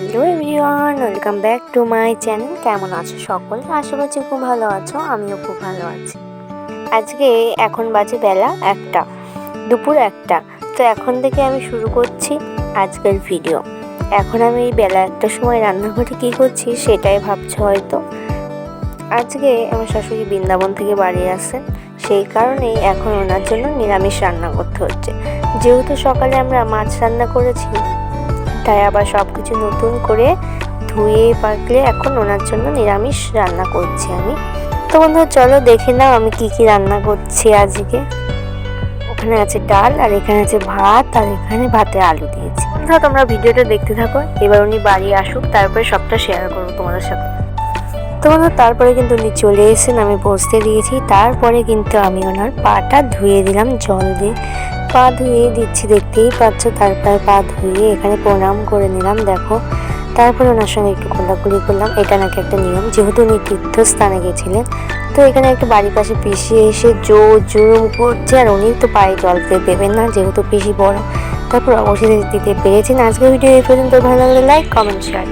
Hello everyone, welcome back to my channel. কেমন আছো সকলে? আশা করছি খুব ভালো আছো, আমিও খুব ভালো আছি। আজকে এখন বাজে বেলা একটা, দুপুর একটা। তো এখন থেকে আমি শুরু করছি আজকের ভিডিও। এখন আমি এই বেলা একটার সময় রান্নাঘরে কী করছি সেটাই ভাবছ হয়তো। আজকে আমার শাশুড়ি বৃন্দাবন থেকে বাড়ি আসেন, সেই কারণেই এখন ওনার জন্য নিরামিষ রান্না করতে হচ্ছে। যেহেতু সকালে আমরা মাছ রান্না করেছি তাই আবার সব কিছু নতুন করে ধুয়ে পাকলে এখন ওনার জন্য নিরামিষ রান্না করছি আমি। তো বন্ধু, চলো দেখে নাও আমি কি কি রান্না করছি আজকে। ওখানে আছে ডাল, আর এখানে আছে ভাত, আর এখানে ভাতে আলু দিয়েছি। বন্ধুরা তোমরা ভিডিওটা দেখতে থাকো, এবার উনি বাড়ি আসুক, তারপরে সবটা শেয়ার করব তোমাদের সাথে। তো বন্ধু, তারপরে কিন্তু উনি চলে এসেছেন, আমি বসতে দিয়েছি। তারপরে কিন্তু আমি ওনার পাটা ধুয়ে দিলাম জল দিয়ে। পা ধুয়ে দিচ্ছি, দেখতেই পাচ্ছ, তারপরে পা ধুয়ে এখানে প্রণাম করে নিলাম, দেখো। তারপরে ওনার সঙ্গে একটু কোলাকুলি করলাম, এটা নাকি একটা নিয়ম, যেহেতু উনি তীর্থস্থানে গেছিলেন, তো এখানে একটু বাড়ির পাশে পিসি এসে জো জুরুম করছে, আর উনি তো পায়ে জল দিয়ে দেবেন না, যেহেতু পিসি বড়, তারপর অবশ্যই দিতে পেরেছেন। আজকে ভিডিও এই পর্যন্ত, ভালো লাগলে লাইক কমেন্ট শেয়ার